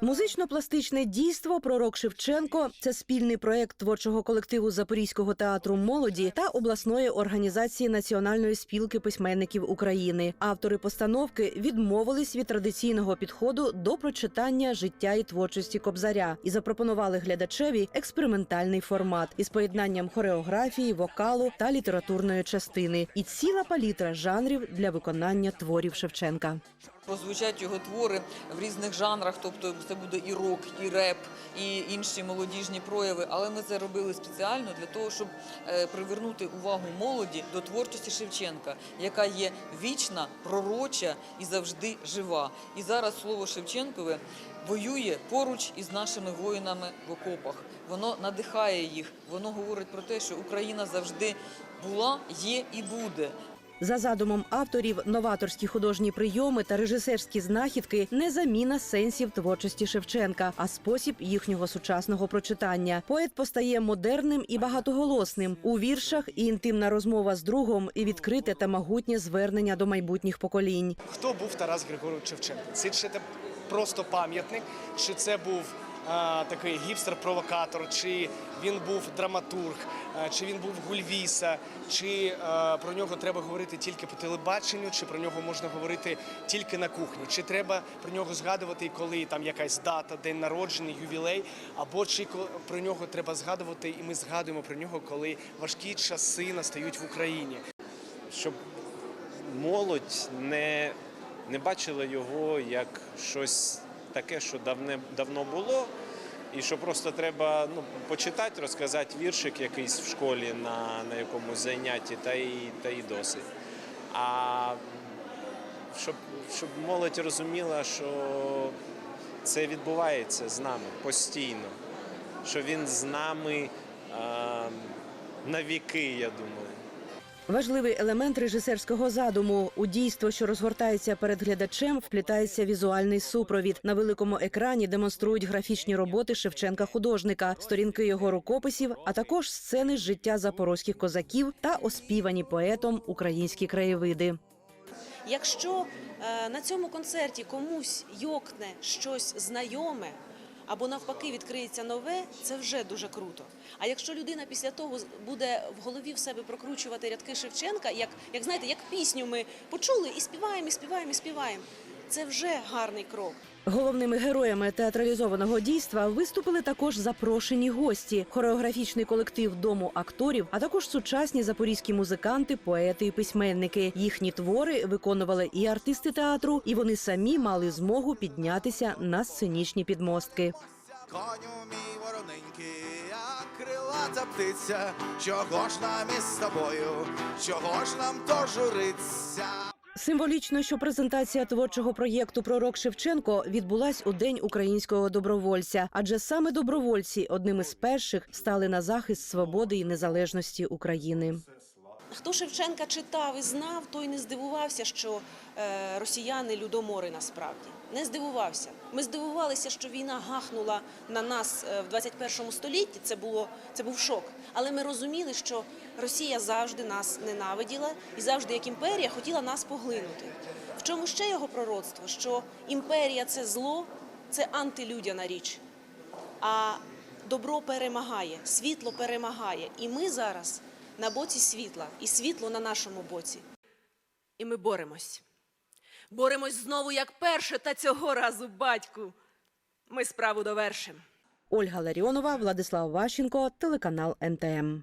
Музично-пластичне дійство Пророк Шевченко це спільний проект творчого колективу Запорізького театру молоді та обласної організації Національної спілки письменників України. Автори постановки відмовились від традиційного підходу до прочитання життя і творчості Кобзаря і запропонували глядачеві експериментальний формат із поєднанням хореографії, вокалу та літературної частини і ціла палітра жанрів для виконання творів Шевченка. Прозвучать його твори в різних жанрах, тобто це буде і рок, і реп, і інші молодіжні прояви. Але ми це робили спеціально для того, щоб е, привернути увагу молоді до творчості Шевченка, яка є вічна, пророча і завжди жива. І зараз слово Шевченкове воює поруч із нашими воїнами в окопах. Воно надихає їх, воно говорить про те, що Україна завжди була, є і буде. За задумом авторів, новаторські художні прийоми та режисерські знахідки не заміна сенсів творчості Шевченка, а спосіб їхнього сучасного прочитання. Поет постає модерним і багатоголосним у віршах і інтимна розмова з другом, і відкрите та могутнє звернення до майбутніх поколінь. Хто був Тарас Григорович Шевченко? Це чи це просто пам'ятник, чи це був такий гіпстер-провокатор, чи він був драматург, чи він був гульвіса, чи про нього треба говорити тільки по телебаченню, чи про нього можна говорити тільки на кухні, чи треба про нього згадувати, коли там якась дата, день народження, ювілей, або чи про нього треба згадувати, і ми згадуємо про нього, коли важкі часи настають в Україні. щоб молодь не, не бачила його як щось таке, що давне, давно було, і що просто треба ну, почитати, розказати віршик якийсь в школі на, на якомусь занятті, та і, та і досить. А щоб, щоб молодь розуміла, що це відбувається з нами постійно, що він з нами а, на віки, я думаю. Важливий елемент режисерського задуму у дійство, що розгортається перед глядачем, вплітається візуальний супровід. На великому екрані демонструють графічні роботи Шевченка художника, сторінки його рукописів, а також сцени з життя запорозьких козаків та оспівані поетом українські краєвиди. Якщо е, на цьому концерті комусь йокне щось знайоме, або навпаки відкриється нове, це вже дуже круто. А якщо людина після того буде в голові в себе прокручувати рядки Шевченка, як, як знаєте, як пісню ми почули і співаємо, і співаємо, і співаємо, це вже гарний крок. Головними героями театралізованого дійства виступили також запрошені гості, хореографічний колектив дому акторів, а також сучасні запорізькі музиканти, поети і письменники. Їхні твори виконували і артисти театру, і вони самі мали змогу піднятися на сценічні підмостки. Коню мій вороненький, як крилата птиця, чого ж нам із тобою, чого ж нам то журиться? Символічно, що презентація творчого проєкту Пророк Шевченко відбулась у день українського добровольця, адже саме добровольці одним із перших стали на захист свободи і незалежності України. Хто Шевченка читав і знав, той не здивувався, що е, росіяни людомори насправді. Не здивувався. Ми здивувалися, що війна гахнула на нас е, в 21 столітті. Це було це був шок. Але ми розуміли, що Росія завжди нас ненавиділа і завжди, як імперія, хотіла нас поглинути. В чому ще його пророцтво? Що імперія це зло, це антилюдяна річ. А добро перемагає, світло перемагає. І ми зараз на боці світла, і світло на нашому боці. І ми боремось. Боремось знову як перше, та цього разу, батьку. Ми справу довершимо. Ольга Ларіонова, Владислав Ващенко, телеканал НТМ.